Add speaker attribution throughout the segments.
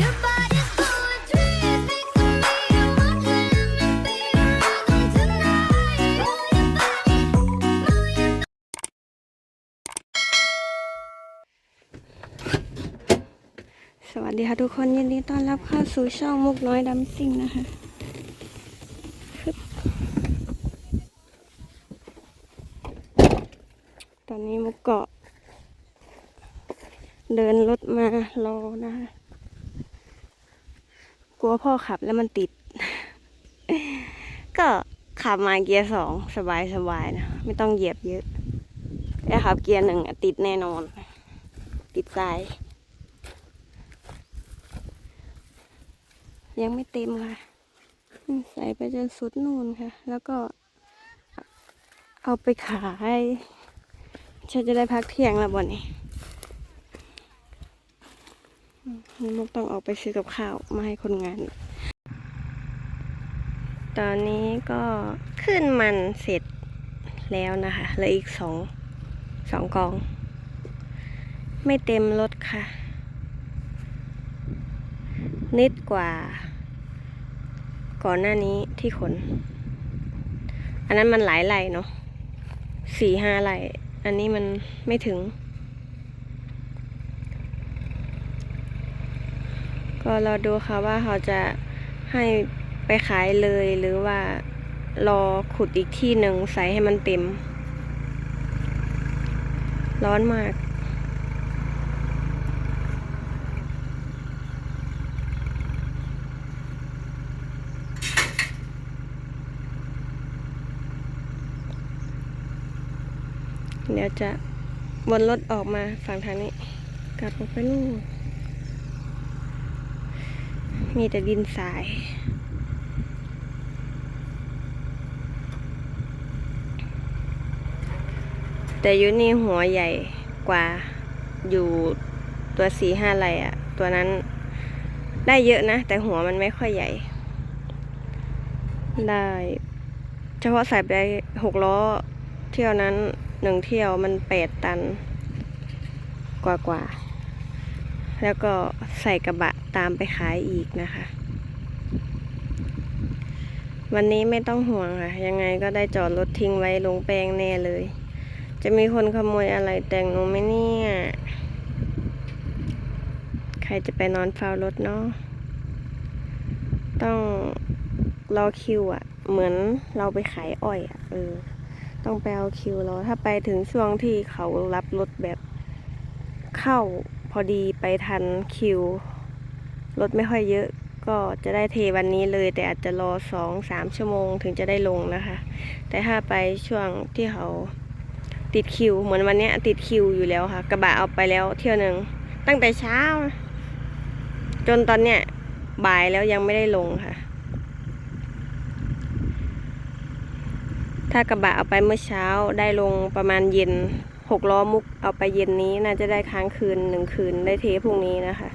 Speaker 1: สวัสดีค่ะทุกคนยินดีต้อนรับเข้าสู่ช่องมุกน้อยดำซิ่งนะคะตอนนี้มุกเกาะ เดินรถมารอนะคะ กลัวพ่อขับแล้วมันติด ก็ขับมาเกียร์สองสบายสบายๆนะ ไม่ต้องเหยียบเยอะแต่ขับเกียร์หนึ่งติดแน่นอน ติดทราย ยังไม่เต็มค่ะ ใส่ไปจนสุดนู่นค่ะ แล้วก็ เอาไปขายฉันจะได้พักเที่ยงแล้วบ่นี้ มมุกต้องออกไปซื้อกับข้าวมาให้คนงาน ตอนนี้ก็ขึ้นมันเสร็จแล้วนะคะเหลืออีกสองสองกอง ไม่เต็มรถค่ะ นิดกว่า ก่อนหน้านี้ที่ขน อันนั้นมันหลายไหลเนาะสี่ห้าไหลอันนี้มันไม่ถึง ก็รอดูค่ะว่าเขาจะให้ไปขายเลยหรือว่ารอขุดอีกที่หนึ่งใส่ให้มันเต็ม ร้อนมากเดี๋ยวจะวนรถออกมาฝั่งทางนี้ กลับออกไปนู่น มีแต่ดินทราย แต่อยูนี่หัวใหญ่กว่าอยู่ตัวสี่ห้าไหลอะตัวนั้นได้เยอะนะ แต่หัวมันไม่ค่อยใหญ่ ได้ เฉพาะใส่ไปหกล้อเที่ยวนั้นหนึ่งเที่ยวมันแปดตัน กว่ากว่า แล้วก็ใส่กระบะ ตามไปขายอีกนะคะ วันนี้ไม่ต้องห่วงค่ะ ยังไงก็ได้จอดรถทิ้งไว้ลงแปลงแน่เลย จะมีคนขโมยอะไรแต่งหนูไหมเนี่ย ใครจะไปนอนเฝ้ารถเนาะต้องรอคิวอะ่ะ เหมือนเราไปขายอ้อยอะ่ะเออต้องไปเอาคิวรอถ้าไปถึงช่วงที่เขารับรถแบบเข้าพอดีไปทันคิว รถไม่ค่อยเยอะก็จะได้เทวันนี้เลย แต่อาจจะรอสองสามชั่วโมงถึงจะได้ลงนะคะ แต่ถ้าไปช่วงที่เขาติดคิว เหมือนวันนี้ติดคิวอยู่แล้วค่ะ กระบะเอาไปแล้วเที่ยวหนึ่งตั้งแต่เช้า จนตอนเนี้ยบ่ายแล้วยังไม่ได้ลงค่ะ ถ้ากระบะเอาไปเมื่อเช้าได้ลงประมาณเย็นหกล้อมุกเอาไปเย็นนี้น่าจะได้ค้างคืนหนึ่งคืนได้เทพรุ่งนี้นะคะ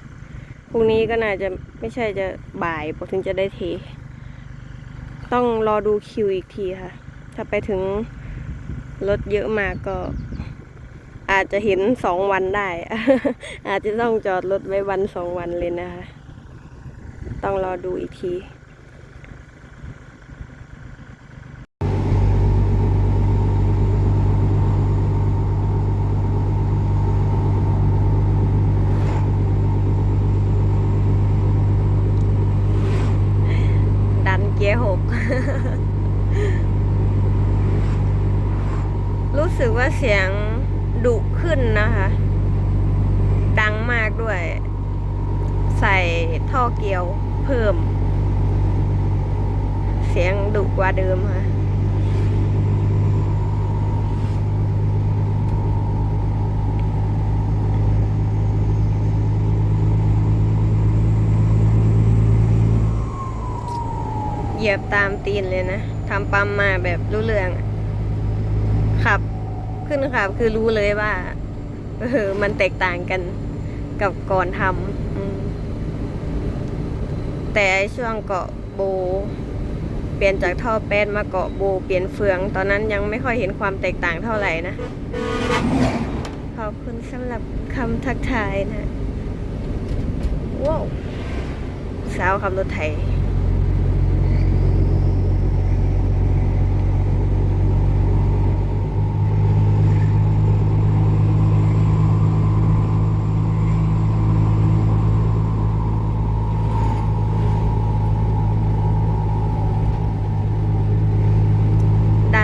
Speaker 1: รุ่งนี้ก็น่าจะไม่ใช่จะบ่ายพอถึงจะได้เท ต้องรอดูคิวอีกทีค่ะ ถ้าไปถึงรถเยอะมากก็ อาจจะเห็นสองวันได้ อาจจะต้องจอดรถไว้วันสองวันเลยนะคะ ต้องรอดูอีกที ดันเกียร์หก รู้สึกว่าเสียงดุขึ้นนะคะ ดังมากด้วย ใส่ ท่อเกียวเพิ่ม เสียงดุกว่าเดิมค่ะเหยียบตามตีนเลยนะทำปั๊มมาแบบรู้เรื่องขับขึ้นขับคือรู้เลยว่าเออมันแตกต่างกันกับก่อนทำ แต่ช่วงเกาะโบ เปลี่ยนจากท่อแป๊ดมาเกาะโบ เปลี่ยนเฟือง ตอนนั้นยังไม่ค่อยเห็นความแตกต่างเท่าไหร่นะ ขอบคุณสำหรับคำทักทายนะ ว้าวสาวขับรถไทย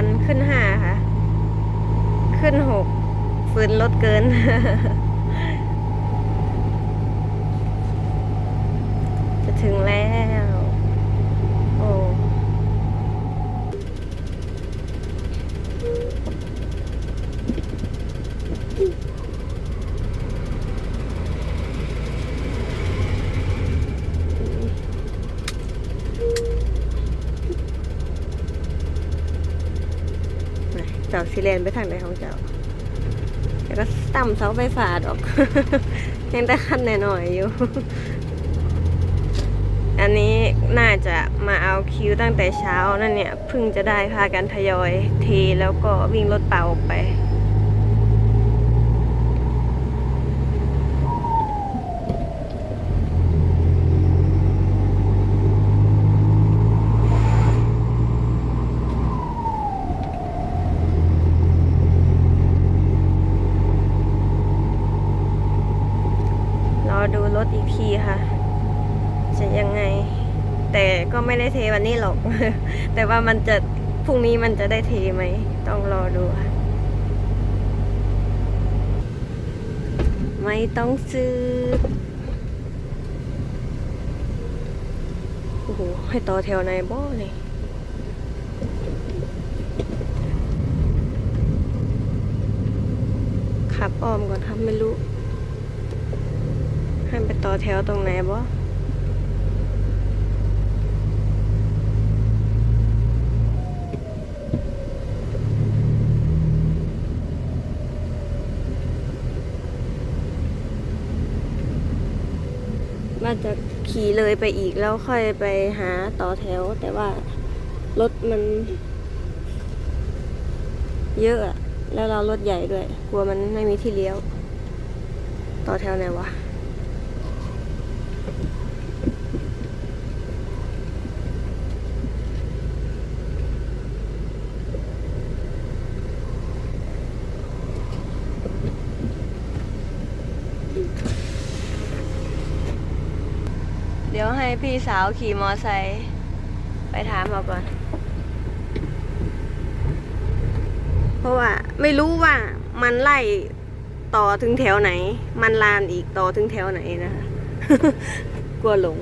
Speaker 1: นขึ้นห้าค่ะ ขึ้นหกฝืนรถเกิน จะถึงแล้ว สิเลนไปทางไหนของเจ้าแล้วก็ต่ำเสาไฟฟ้าดอกยังได้ขั้นหน่อยๆอยู่ อันนี้น่าจะมาเอาคิวตั้งแต่เช้านั่นเนี่ยเพิ่งจะได้พากันทยอยเทแล้วก็วิ่งรถเปล่าออกไป รอดูรถอีกทีค่ะ จะยังไง แต่ก็ไม่ได้ เทวันนี้หรอก แต่ว่ามันจะพรุ่งนี้มันจะได้เทไหม ต้องรอดูค่ะ ไม่ต้องซื้อ โอ้โห ให้ต่อแถวไหนบ่เลยขับอ้อมก่อนครับไม่รู้ ให้ไปต่อแถวตรงไหนบ่ ว่าจะขี่เลยไปอีกแล้วค่อยไปหาต่อแถว แต่ว่ารถมัน เยอะอะแล้วเรารถใหญ่ด้วย กลัวมันไม่มีที่เลี้ยว ต่อแถวไหนวะ เดี๋ยวให้พี่สาวขี่มอไซค์ไปถามเขาก่อน เพราะว่าไม่รู้ว่ามันไล่ต่อถึงแถวไหน มันลานอีกต่อถึงแถวไหนนะคะ กลัวหลง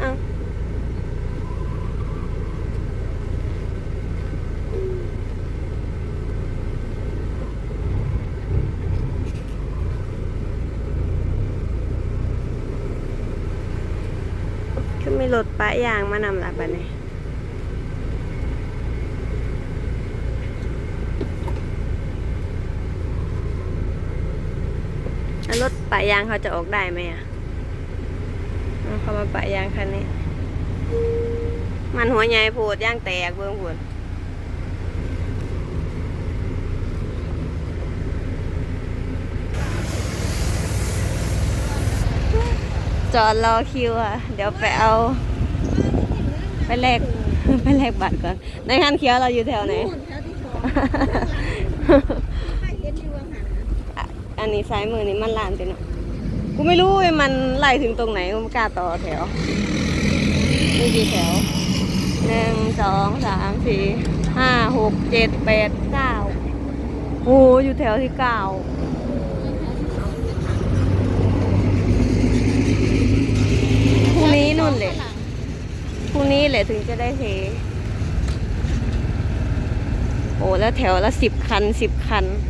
Speaker 1: เอ้า คือมีรถปะยางมานำหลับอันนี้แล้วรถปะยางเขาจะออกได้ไหมอะเอาเขามาปะยางคันนี้ มันหัวใหญ่โพดย่างแตกเบื้องบน จอดรอคิวอะ เดี๋ยวไปเอา ไปแลกไปแลกบัตรก่อน ในคันเขียวเราอยู่แถวไหน อันนี้ซ้ายมือนี่มันลานไปเนาะกูไม่รู้เว้ยมันไล่ถึงตรงไหนกูไม่กล้าต่อแถวนี่กี่แถวหนึ่งสองสามสี่ห้าหกเจ็ดแปดเก้าโอ้อยู่แถวที่เก้า รุ่งนี้นู่นเลยพรุ่งนี้แหละถึงจะได้เท โอ้แล้วแถวละสิบคันสิบคัน
Speaker 2: เ